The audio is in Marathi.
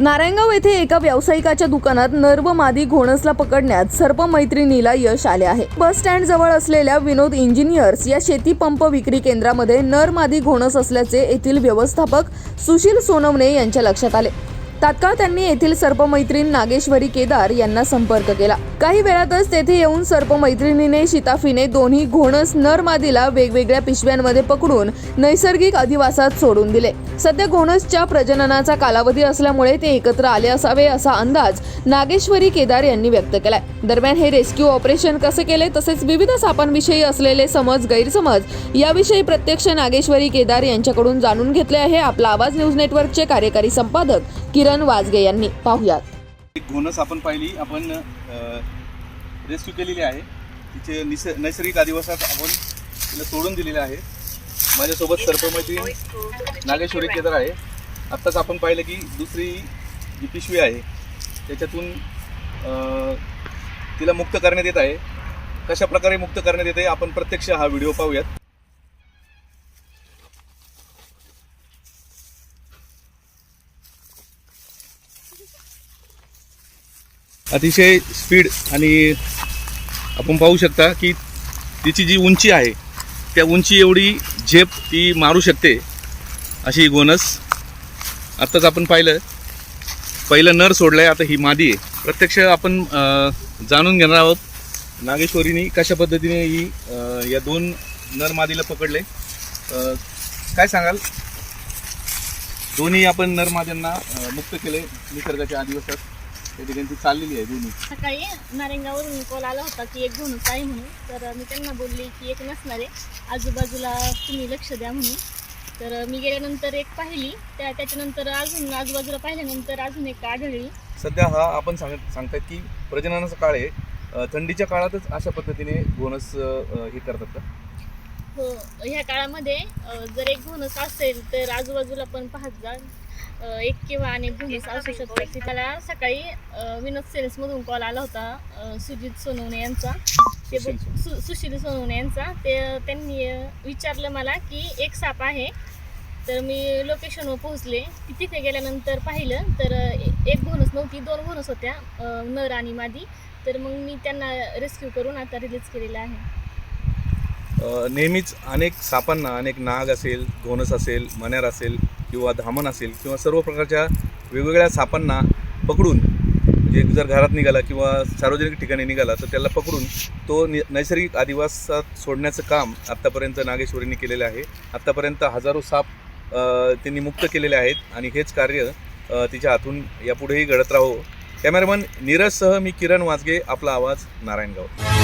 नारायणगाव येथे एका व्यावसायिकाच्या दुकानात नर्व मादी घोणसला पकडण्यात सर्प मैत्रिणीला यश आले आहे. बस स्टँड जवळ असलेल्या विनोद इंजिनियर्स या शेती पंप विक्री केंद्रामध्ये नर मादी घोणस असल्याचे येथील व्यवस्थापक सुशील सोनवणे यांच्या लक्षात आले. तात्काळ त्यांनी येथील सर्पमैत्रीण नागेश्वरी केदार यांना संपर्क केला. काही वेळातच तेथे येऊन सर्पमैत्रिणीने शिताफीने दोन्ही घोणस नर मादीला वेगवेगळ्या पिशव्यांमध्ये पकडून नैसर्गिक अधिवासात सोडून दिले. सध्या घोणसच्या प्रजननाचा कालावधी असल्यामुळे ते एकत्र आले असावे असा अंदाज नागेश्वरी केदार यांनी व्यक्त केलाय. दरम्यान हे रेस्क्यू ऑपरेशन कसे केले तसेच विविध सापांविषयी असलेले समज गैरसमज याविषयी प्रत्यक्ष नागेश्वरी केदार यांच्याकडून जाणून घेतले आहे. आपला आवाज न्यूज नेटवर्कचे कार्यकारी संपादक किरण वाजगे यांनी. पाहुयात. एक घोणस आपण पाहिली आपण रेस्क्यू केलेली आहे. तिचे निस नैसर्गिक अधिवासात आपण तिला सोडून दिलेलं आहे. माझ्यासोबत सर्पमैत्रीण नागेश्वरी केदार आहे. आत्ताच आपण पाहिलं की दुसरी जी पिशवी आहे त्याच्यातून तिला मुक्त करण्यात येत आहे. कशा प्रकारे मुक्त करण्यात येते आपण प्रत्यक्ष हा व्हिडिओ पाहूयात. अतिशय स्पीड आणि आपण पाहू शकता की तिची जी उंची आहे त्या उंची एवढी झेप ती मारू शकते अशी ही गोनस. आत्ताच आपण पाहिलं पहिलं नर सोडलं आहे आता ही मादी आहे. प्रत्यक्ष आपण जाणून घेणार आहोत नागेश्वरीनी कशा पद्धतीने ही या दोन नर मादीला पकडले. काय सांगाल? दोन्ही आपण नर माद्यांना मुक्त केले निसर्गाच्या आदिवासात. त्या ठिकाणी ती चाललेली आहे दोन्ही. सकाळी नारेंगावरून कॉल आला होता की एक घोणस आहे म्हणून. तर मी त्यांना बोलली की एक नसणार आहे. आजूबाजूला तुम्ही लक्ष द्या म्हणून. तर मी गेल्यानंतर एक पाहिली. त्या त्याच्यानंतर अजून आजूबाजूला पाहिल्यानंतर अजून एक आढळली. सध्या हा आपण सांग सांगतायत की प्रजननाचा काळ आहे. थंडीच्या काळातच अशा पद्धतीने अं, हे करतात का? हो ह्या काळामध्ये जर एक घोणस असेल तर आजूबाजूला पण पाहत जा. एक किंवा अनेक घोणस असू शकतात. की त्याला सकाळी विनोद सेल्समधून कॉल आला होता सुजित सोनवणे यांचा. ते सु सुशील सोनवणे यांचा. ते त्यांनी विचारलं मला की एक साप आहे. तर मी लोकेशनवर पोहोचले. की तिथे गेल्यानंतर पाहिलं तर एक घोणस नव्हती दोन घोणस होत्या नर आणि मादी. तर मग मी त्यांना रेस्क्यू करून आता रिलीज केलेलं आहे. नेहमीच अनेक सापांना अनेक नाग असेल धोनस असेल मण्यार असेल किंवा धामण असेल किंवा सर्व प्रकारच्या वेगवेगळ्या सापांना पकडून म्हणजे जर घरात निघाला किंवा सार्वजनिक ठिकाणी निघाला तर त्याला पकडून तो नि नैसर्गिक आदिवासात सोडण्याचं काम आत्तापर्यंत नागेश्वरींनी केलेलं आहे. आत्तापर्यंत हजारो साप त्यांनी मुक्त केलेले आहेत आणि हेच कार्य तिच्या हातून यापुढेही घडत राहो. कॅमेरामन नीरजसह मी किरण वाजगे आपला आवाज नारायणगाव.